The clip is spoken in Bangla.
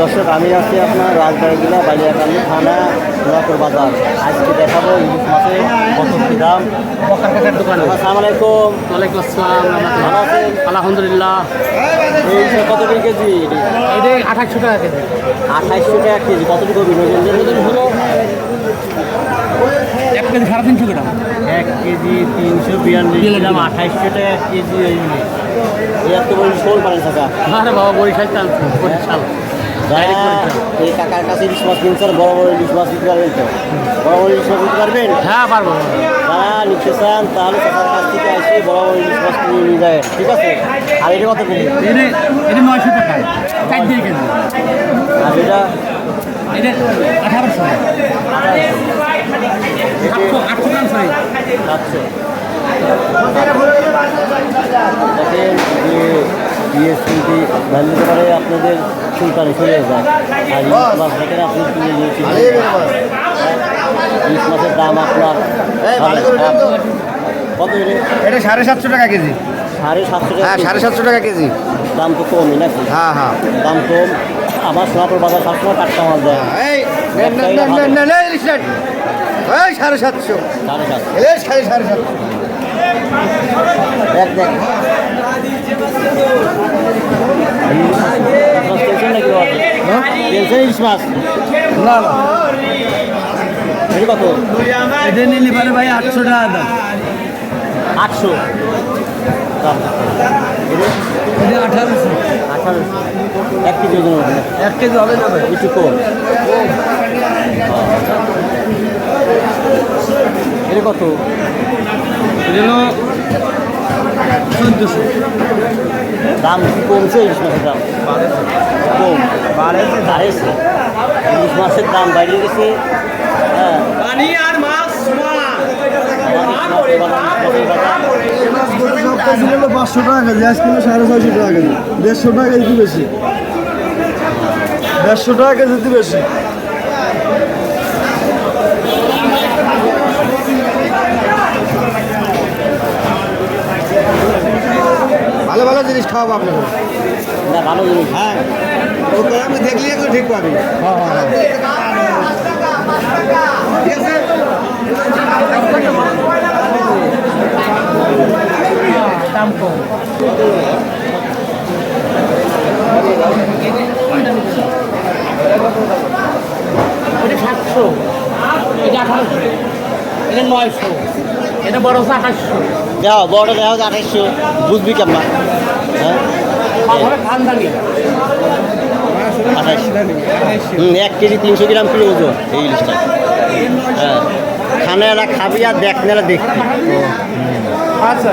দর্শক আমি আছি আপনার রাজবাড়ি জেলা বালিয়াকান্দি থানা নোয়াপুর বাজার। আজকে দেখাবো ইলিশ মাছের কত কি দাম দোকানে। আসসালামু আলাইকুম। ওয়ালাইকুম আসসালাম ভালো আছেন? আলহামদুলিল্লাহ। এই কত করে কেজি? এটা আঠাশশো টাকা কেজি। আঠাইশশো টাকা কেজি কতটুকু ওজন হলো এক কেজি সাড়ে তিনশো গ্রাম। এক কেজি তিনশো বিয়াল্লিশ গ্রাম আঠাইশশো টাকা এক কেজি। এই এত বড় শোল পারেন কাকা আরে বাবা বরিশাল চালছে বরিশাল। এই কাকার কাছে ইলিশ মাছ কিনছেন বড় বড় ইলিশ মাছ নিতে পারবেন তো। বড় বড় ইলিশ মাছ নিতে পারবেন? হ্যাঁ পারব। যারা নিতে চান তাহলে কাকার কাছ থেকে এসে বড় বড় ইলিশ মাছ কিনে নিয়ে যায়। ঠিক আছে? আর এটা কত কেজি? এটা এটা নয়শো টাকা। আর এটা? এটা আঠারোশো। আটশো আটশো গ্রাম সাইজ সাতশো দেখেন যে বিএসসিটি ভ্যালু করে আপনাদের সুলতানে চলে যায়। আর ইলিশ মাছ দেখেন আপনি কিনে নিয়েছেন ইলিশ মাছের দাম আপনার কত এটা? সাড়ে সাতশো টাকা কেজি। সাড়ে সাতশো হ্যাঁ টাকা সাড়ে সাতশো টাকা কেজি। দাম তো কমই নাকি? হ্যাঁ হ্যাঁ। দাম কম। আমার সোনাপুর বাজার সবসময় টাটকা মাছ দেয়। সাড়ে সাতশো। সাড়ে সাতশো। দেখ দেখ। না না কত এটা নিলে পারে ভাই আটশো টাকা দাম আটশো। এটা আঠারোশো আঠারোশো এক কেজি ওজন হবে এক কেজি হবে না ভাই একটু কম এটা চোদ্দোশো দাম কমছে ইলিশ মাছের দাম। কম। বাড়াইছে দাঁড়িয়েছে ইলিশ মাছের দাম বাড়িয়ে গেছে হ্যাঁ। পাঁচশো টাকা কেজি আজ কিলো সাড়ে ছয়শো টাকা কেজি দেড়শো টাকা কেজি বেশি দেড়শো টাকা কেজি বেশি জিনিস খাওয়াবো আপনাকে। না ভালো জিনিস। হ্যাঁ। ওকে আমি দেখলি এখন ঠিক পাবি। ঠিক আছে দাম কম এটা সাতশো। এটা আঠারোশো। এটা নয়শো। এটা বড় হচ্ছে আঠাশশো। বড়টা দেওয়া হচ্ছে আঠাইশশো বুঝবি কেমন? হ্যাঁ। এক কেজি তিনশো গ্রাম কিলো ওজন এই ইলিশটা হ্যাঁ। খানারা খাবি আর দেখনারা দেখবি। আচ্ছা।